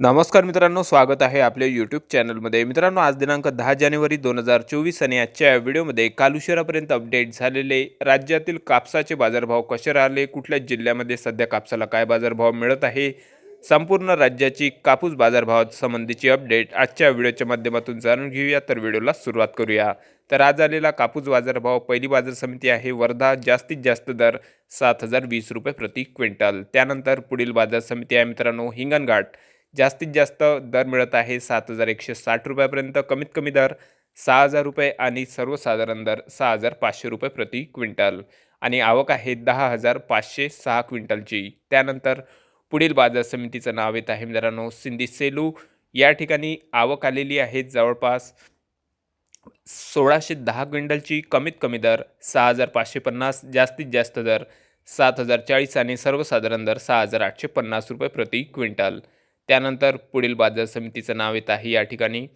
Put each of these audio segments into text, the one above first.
नमस्कार मित्रांनो स्वागत आहे आपल्या यूट्यूब चॅनलमध्ये मित्रांनो आज दिनांक दहा जानेवारी दोन हजार चोवीस आणि आजच्या या व्हिडिओमध्ये काल उशिरापर्यंत अपडेट झालेले राज्यातील कापसाचे बाजारभाव कसे राहिले कुठल्या जिल्ह्यामध्ये सध्या कापसाला काय बाजारभाव मिळत आहे संपूर्ण राज्याची कापूस बाजारभावासंबंधीची अपडेट आजच्या व्हिडिओच्या माध्यमातून जाणून घेऊया. तर व्हिडिओला सुरुवात करूया. तर आज आलेला कापूस बाजारभाव पहिली बाजार समिती आहे वर्धा जास्तीत जास्त दर सात हजार वीस रुपये प्रति क्विंटल. त्यानंतर पुढील बाजार समिती आहे मित्रांनो हिंगणघाट. जास्तीत जास्त दर मिळत आहे सात हजार एकशे साठ रुपयापर्यंत. कमीत कमी दर सहा हजार रुपये आणि सर्वसाधारण दर सहा हजार पाचशे रुपये प्रति क्विंटल. आणि आवक आहे दहा हजार पाचशे सहा क्विंटलची. त्यानंतर पुढील बाजार समितीचं नाव येत आहे मित्रांनो सिंधी सेलू. या ठिकाणी आवक आलेली आहे जवळपास सोळाशे दहा क्विंटलची. कमीत कमी दर सहा हजार पाचशे पन्नास जास्तीत जास्त दर सात हजार चाळीस आणि सर्वसाधारण दर सहा हजार आठशे पन्नास रुपये प्रति क्विंटल. त्यानंतर पुढील बाजार समितीचं नाव येत आहे या ठिकाणी.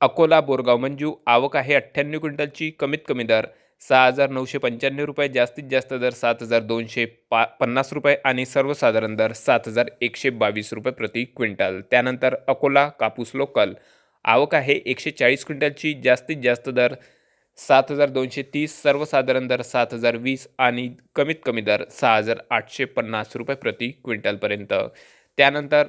अकोला बोरगाव मंजू. आवक आहे अठ्ठ्याण्णव क्विंटलची. कमीत कमी दर सहा हजार नऊशे पंच्याण्णव रुपये. जास्तीत जास्त दर सात हजार दोनशे पा पन्नास रुपये आणि सर्वसाधारण दर सात हजार एकशे बावीस रुपये प्रति क्विंटल. त्यानंतर अकोला कापूस लोकल. आवक आहे एकशे चाळीस क्विंटलची. जास्तीत जास्त दर सात हजार दोनशे तीस सर्वसाधारण दर सात हजार वीस आणि कमीत कमी दर सहा हजार आठशे पन्नास रुपये प्रति क्विंटलपर्यंत. त्यानंतर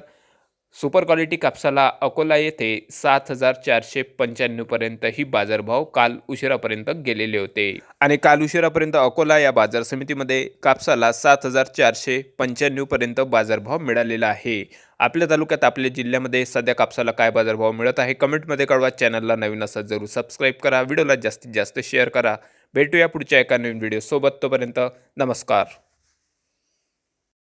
सुपर क्वालिटी कापसाला अकोला येथे सात हजार चारशे पंच्याण्णवपर्यंत ही बाजारभाव काल उशिरापर्यंत गेलेले होते. आणि काल उशिरापर्यंत अकोला या बाजार समितीमध्ये कापसाला सात हजार चारशे पंच्याण्णवपर्यंत बाजारभाव मिळालेला आहे. आपल्या तालुक्यात आपल्या जिल्ह्यामध्ये सध्या कापसाला काय बाजारभाव मिळत आहे कमेंटमध्ये कळवा. चॅनलला नवीन असा जरूर सबस्क्राईब करा व्हिडिओला जास्तीत जास्त शेअर करा. भेटूया पुढच्या एका नवीन व्हिडिओसोबत तोपर्यंत नमस्कार.